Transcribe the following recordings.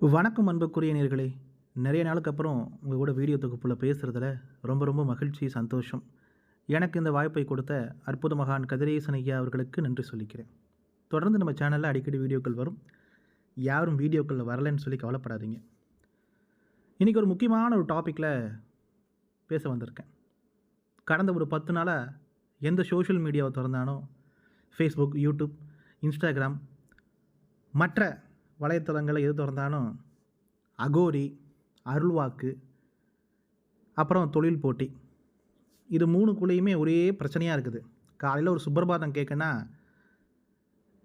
வணக்கம் அன்புக்குரிய நேர்களே. நிறைய நாளுக்கு அப்புறம் உங்கள் கூட வீடியோ தொகுப்பில் பேசுகிறதுல ரொம்ப ரொம்ப மகிழ்ச்சி சந்தோஷம். எனக்கு இந்த வாய்ப்பை கொடுத்த அற்புத மகான் கதிரேசன் ஐயா அவர்களுக்கு நன்றி சொல்லிக்கிறேன். தொடர்ந்து நம்ம சேனலில் அடிக்கடி வீடியோக்கள் வரும். யாரும் வீடியோக்களில் வரலைன்னு சொல்லி கவலைப்படாதீங்க. இன்றைக்கி ஒரு முக்கியமான ஒரு டாப்பிக்கில் பேச வந்திருக்கேன். கடந்த ஒரு பத்து நாளாக எந்த சோஷியல் மீடியாவை திறந்தானோ ஃபேஸ்புக் யூடியூப் இன்ஸ்டாகிராம் மற்ற வலைத்தளங்களை எது திறந்தாலும் அகோரி அருள்வாக்கு அப்புறம் தொழில் போட்டி. இது மூணுக்குள்ளேயுமே ஒரே பிரச்சனையாக இருக்குது. காலையில் ஒரு சுப்பிரபாதம் கேட்கனா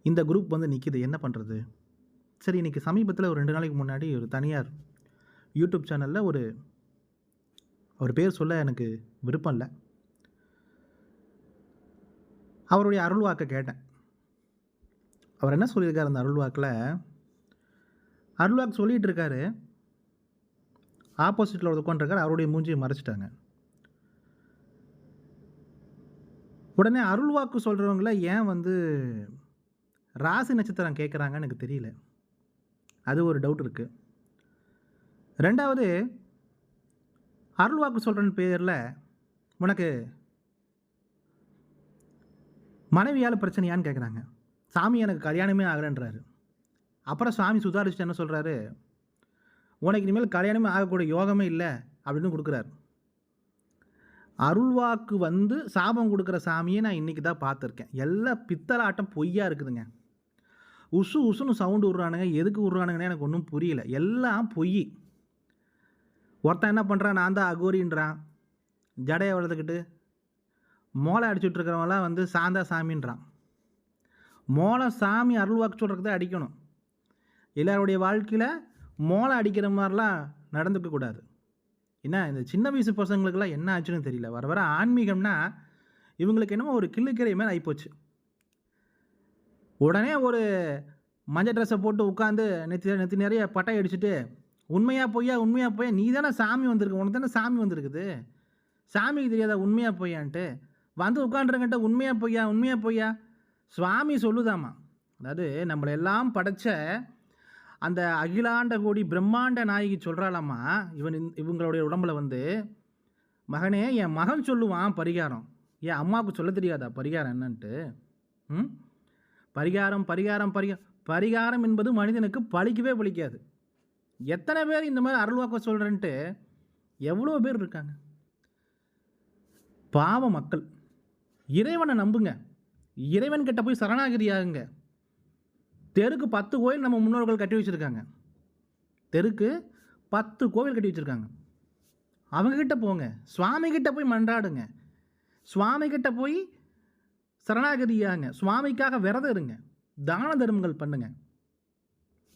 இந்த குரூப் வந்து நிற்கிது என்ன பண்ணுறது சரி இன்றைக்கி சமீபத்தில் ஒரு ரெண்டு நாளைக்கு முன்னாடி ஒரு தனியார் யூடியூப் சேனலில் ஒரு அவர் பேர் சொல்ல எனக்கு விருப்பம் இல்லை. அவருடைய அருள்வாக்கை கேட்டேன். அவர் என்ன சொல்லியிருக்கார் அந்த அருள்வாக்கில்? அருள்வாக்கு சொல்லிகிட்டு இருக்காரு ஆப்போசிட்டில் ஒரு உட்காந்துருக்காரு அவருடைய மூஞ்சியை மறைச்சிட்டாங்க. உடனே அருள்வாக்கு சொல்கிறவங்கள ஏன் வந்து ராசி நட்சத்திரம் கேட்குறாங்கன்னு எனக்கு தெரியல. அது ஒரு டவுட் இருக்குது ரெண்டாவது அருள்வாக்கு சொல்கிறன்னு பேரில் உனக்கு மனைவியால் பிரச்சனையான்னு கேட்குறாங்க சாமி எனக்கு கல்யாணமே ஆகலைன்றாரு. அப்புறம் சாமி சுதாரிச்சுட்டு என்ன சொல்கிறாரு உனக்கு இனிமேல் கல்யாணமே ஆகக்கூடிய யோகமே இல்லை அப்படின்னு கொடுக்குறாரு. அருள்வாக்கு வந்து சாபம் கொடுக்குற சாமியை நான் இன்றைக்கி தான் பார்த்துருக்கேன். எல்லாம் பித்தலாட்டம் பொய்யா இருக்குதுங்க. உசு உசுன்னு சவுண்டு விட்றானுங்க. எதுக்கு விட்றானுங்கன்னு எனக்கு ஒன்றும் புரியல. எல்லாம் பொய். ஒருத்தன் என்ன பண்ணுறான் நான் தான் அகோரின்றான். ஜடையை வளர்த்துக்கிட்டு மோளை அடிச்சுட்ருக்கிறவங்களாம் வந்து சாந்தா சாமின்றான். மோளை சாமி அருள்வாக்கு சொல்கிறதுக்கு அடிக்கணும். எல்லாருடைய வாழ்க்கையில் மோளை அடிக்கிற மாதிரிலாம் நடந்துக்கக்கூடாது என்ன இந்த சின்ன வயசு பசங்களுக்கெல்லாம் என்ன ஆச்சுன்னு தெரியல. வர வர ஆன்மீகம்னா இவங்களுக்கு என்னமோ ஒரு கிள்ளுக்கிறை மாதிரி ஆகிப்போச்சு உடனே ஒரு மஞ்சள் ட்ரெஸ்ஸை போட்டு உட்காந்து நெத்தி நெத்தி நிறைய பட்டை அடிச்சுட்டு உண்மையாக பொய்யா உண்மையாக போய் நீ தானே சாமி வந்திருக்கு உனக்கு தானே சாமி வந்திருக்குது? சாமிக்கு தெரியாதா உண்மையாக பொய்யான்ட்டு? வந்து உட்காண்டுருங்கிட்ட உண்மையாக பொய்யா உண்மையாக பொய்யா? சுவாமி சொல்லுதாமா. அதாவது நம்மளெல்லாம் படைத்த படைச்ச அந்த அகிலாண்ட கோடி பிரம்மாண்ட நாயகி சொல்கிறாளம்மா இவன் இவங்களுடைய உடம்புல வந்து மகனே என் மகன் சொல்லுவான் பரிகாரம். என் அம்மாவுக்கு சொல்ல தெரியாதா? பரிகாரம் என்னன்ட்டு? ம்? பரிகாரம் பரிகாரம் பரிகா பரிகாரம் என்பது மனிதனுக்கு பழிக்கவே பழிக்காது. எத்தனை பேர் இந்த மாதிரி அருள்வாக்க சொல்கிறேன்ட்டு எவ்வளோ பேர் இருக்காங்க? பாவ மக்கள். இறைவனை நம்புங்க. இறைவன் கிட்ட போய் சரணாகிரி ஆகுங்க தெருக்கு பத்து கோயில் நம்ம முன்னோர்கள் கட்டி வச்சுருக்காங்க. தெருக்கு பத்து கோவில் கட்டி வச்சுருக்காங்க. அவங்கக்கிட்ட போங்க. சுவாமிகிட்ட போய் மன்றாடுங்க. சுவாமிகிட்ட போய் சரணாகதியாங்க சுவாமிக்காக விரதம் இருங்க. தான தர்மங்கள் பண்ணுங்க.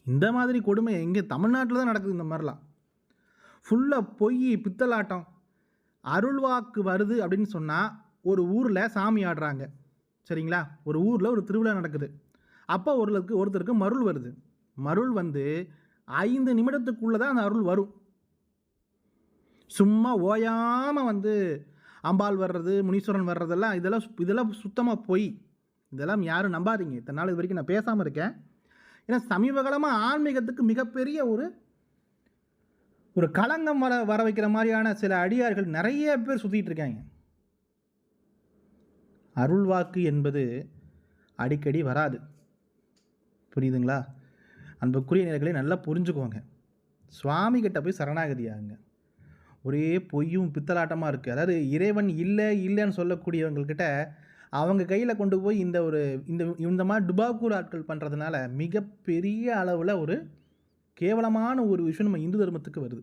இந்த மாதிரி கொடுமை எங்கே தமிழ்நாட்டில் தான் நடக்குது இந்த மாதிரிலாம். ஃபுல்லாக பொய் பித்தலாட்டம் அருள்வாக்கு வருது அப்படின்னு சொன்னால் ஒரு ஊரில் சாமி ஆடுறாங்க. சரிங்களா? ஒரு ஊரில் ஒரு திருவிழா நடக்குது. அப்போ ஒருத்தருக்கு ஒருத்தருக்கு மருள் வருது. மருள் வந்து ஐந்து நிமிடத்துக்குள்ளே தான் அந்த அருள் வரும். சும்மா ஓயாமல் வந்து அம்பாள் வர்றது முனீஸ்வரன் வர்றதெல்லாம் இதெல்லாம் சு- இதெல்லாம் சுத்தமாக பொய். இதெல்லாம் யாரும் நம்பாதீங்க. இத்தனை நாள் இது வரைக்கும் நான் பேசாமல் இருக்கேன். ஏன்னா சமீபகாலமாக ஆன்மீகத்துக்கு மிகப்பெரிய ஒரு ஒரு களங்கம் வர வர வைக்கிற மாதிரியான சில அடியார்கள் நிறைய பேர் சுற்றிட்டு இருக்காங்க. அருள்வாக்கு என்பது அடிக்கடி வராது. புரியுதுங்களா? அன்புக்குரிய நேர்களை நல்லா புரிஞ்சுக்கோங்க. சுவாமி கிட்ட போய் சரணாகதி ஆகுங்க ஒரே பொய்யும் பித்தலாட்டமாக இருக்குது அதாவது இறைவன் இல்லை இல்லைன்னு சொல்லக்கூடியவங்கக்கிட்ட அவங்க கையில் கொண்டு போய் இந்த ஒரு இந்த இந்த மாதிரி டுபாக்கூர் ஆட்கள் பண்ணுறதுனால மிகப்பெரிய அளவில் ஒரு கேவலமான ஒரு விஷயம் நம்ம இந்து தர்மத்துக்கு வருது.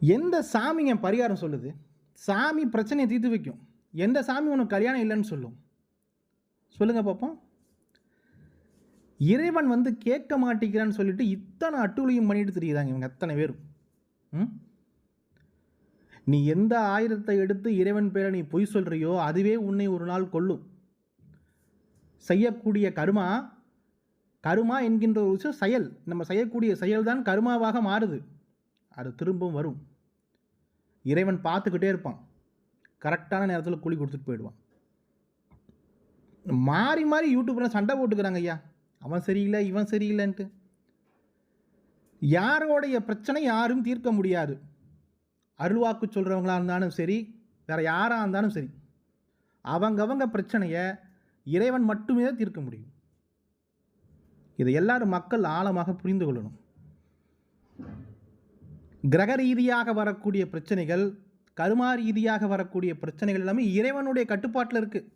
எந்த சாமிங்க பரிகாரம் சொல்லுது? சாமி பிரச்சனையை தீர்த்து வைக்கும். எந்த சாமி உனக்கு கல்யாணம் இல்லைன்னு சொல்லும்? சொல்லுங்கள் பார்ப்போம் இறைவன் வந்து கேட்க மாட்டேங்கிறான்னு சொல்லிட்டு இத்தனை அட்டுழியும் பண்ணிட்டு தெரியுதாங்க இவங்க அத்தனை பேரும். ம்? நீ எந்த ஆயிரத்தை எடுத்து இறைவன் பேரை நீ பொய் சொல்கிறியோ அதுவே உன்னை ஒரு நாள் கொல்லும். செய்யக்கூடிய கருமா கருமா என்கின்ற ஒரு விஷயம் செயல். நம்ம செய்யக்கூடிய செயல்தான் கருமாவாக மாறுது. அது திரும்பவும் வரும். இறைவன் பார்த்துக்கிட்டே இருப்பான். கரெக்டான நேரத்தில் கூலி கொடுத்துட்டு போயிடுவான். மாறி மாறி யூடியூப்பில் சண்டை போட்டுக்கிறாங்க ஐயா. அவன் சரியில்லை இவன் சரியில்லைன்ட்டு. யாரோடைய பிரச்சனை யாரும் தீர்க்க முடியாது. அருள்வாக்கு சொல்கிறவங்களாக இருந்தாலும் சரி வேறு யாராக இருந்தாலும் சரி அவங்கவங்க பிரச்சனையை இறைவன் மட்டுமே தான் தீர்க்க முடியும். இதை எல்லாரும் மக்கள் ஆழமாக புரிந்து கொள்ளணும். கிரக ரீதியாக வரக்கூடிய பிரச்சனைகள் கருமா ரீதியாக வரக்கூடிய பிரச்சனைகள் எல்லாமே இறைவனுடைய கட்டுப்பாட்டில் இருக்குது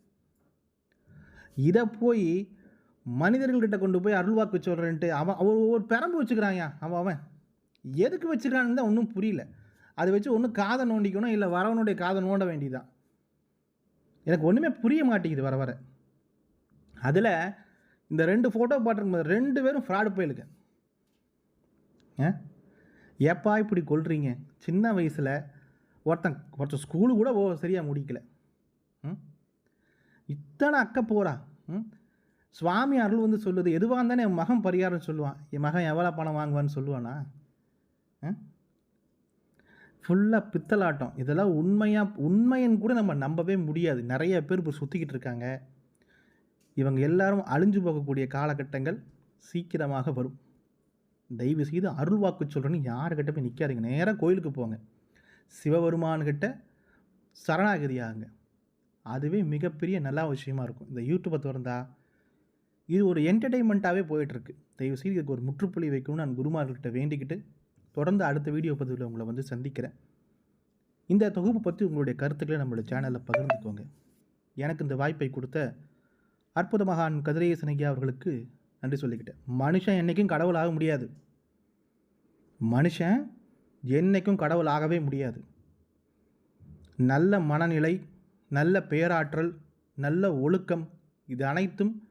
இதை போய் மனிதர்கள்கிட்ட கொண்டு போய் அருள்வாக்கு சொல்கிறேன்ட்டு அவன் அவர் ஒவ்வொரு பெரம்பு வச்சுக்கிறாங்க அவன் அவன். எதுக்கு வச்சுக்கிறான்னு தான் ஒன்றும் புரியல. அதை வச்சு ஒன்றும் காதை நோண்டிக்கணும் இல்லை வரவனுடைய காதை நோண்ட வேண்டியதுதான். எனக்கு ஒன்றுமே புரிய மாட்டேங்குது வர வர. அதில் இந்த ரெண்டு ஃபோட்டோ பாட்டிருக்கும் ரெண்டு பேரும் ஃப்ராடு போயிலுங்க ஆ ஏப்பா இப்படி கொள்றீங்க சின்ன வயசில் ஒருத்தன் ஒருத்தன் ஸ்கூலு கூட ஓ சரியாக முடிக்கலை. ம்? இத்தனை அக்க போகிறா ம்? சுவாமி அருள் வந்து சொல்லுது எதுவாக இருந்தானே என் மகன் பரிகாரம் சொல்லுவான். என் மகன் எவ்வளோ பணம் வாங்குவான்னு சொல்லுவானா? ஃபுல்லாக பித்தலாட்டம். இதெல்லாம் உண்மையாக உண்மைன்னு கூட நம்ம நம்பவே முடியாது. நிறைய பேர் இப்போ சுற்றிக்கிட்டு இருக்காங்க. இவங்க எல்லாரும் அழிஞ்சு போகக்கூடிய காலகட்டங்கள் சீக்கிரமாக வரும். தயவு செய்து அருள் வாக்கு சொல்கிறேன்னு யாருக்கிட்ட போய் நிற்காதீங்க நேராக கோயிலுக்கு போங்க. சிவபெருமான்கிட்ட சரணாகதி ஆகுங்க. அதுவே மிகப்பெரிய நல்ல விஷயமா இருக்கும். இந்த யூடியூப்பை திறந்தா இது ஒரு என்டர்டெயின்மெண்ட்டாகவே போயிட்டுருக்கு. தயவு செய்து இதுக்கு ஒரு முற்றுப்புள்ளி வைக்கணும்னு நான் குருமார்கள்கிட்ட வேண்டிக்கிட்டு தொடர்ந்து அடுத்த வீடியோ பதிவில் உங்களை வந்து சந்திக்கிறேன். இந்த தொகுப்பு பற்றி உங்களுடைய கருத்துக்களை நம்மளோட சேனலில் பகிர்ந்துக்கோங்க. எனக்கு இந்த வாய்ப்பை கொடுத்த அற்புத மகான் கதிரேசனகியா அவர்களுக்கு நன்றி சொல்லிக்கிட்டேன். மனுஷன் என்றைக்கும் கடவுள் ஆக முடியாது. மனுஷன் என்றைக்கும் கடவுள் ஆகவே முடியாது. நல்ல மனநிலை நல்ல பேராற்றல் நல்ல ஒழுக்கம் இது அனைத்தும்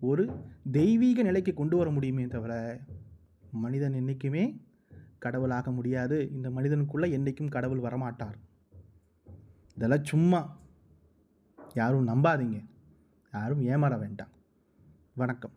ஒரு தெய்வீக நிலைக்கு கொண்டு வர முடியுமே தவிர மனிதன் என்றைக்குமே கடவுளாக முடியாது. இந்த மனிதனுக்குள்ளே என்றைக்கும் கடவுள் வரமாட்டார். இதெல்லாம் சும்மா யாரும் நம்பாதீங்க. யாரும் ஏமாற வேண்டாம். வணக்கம்.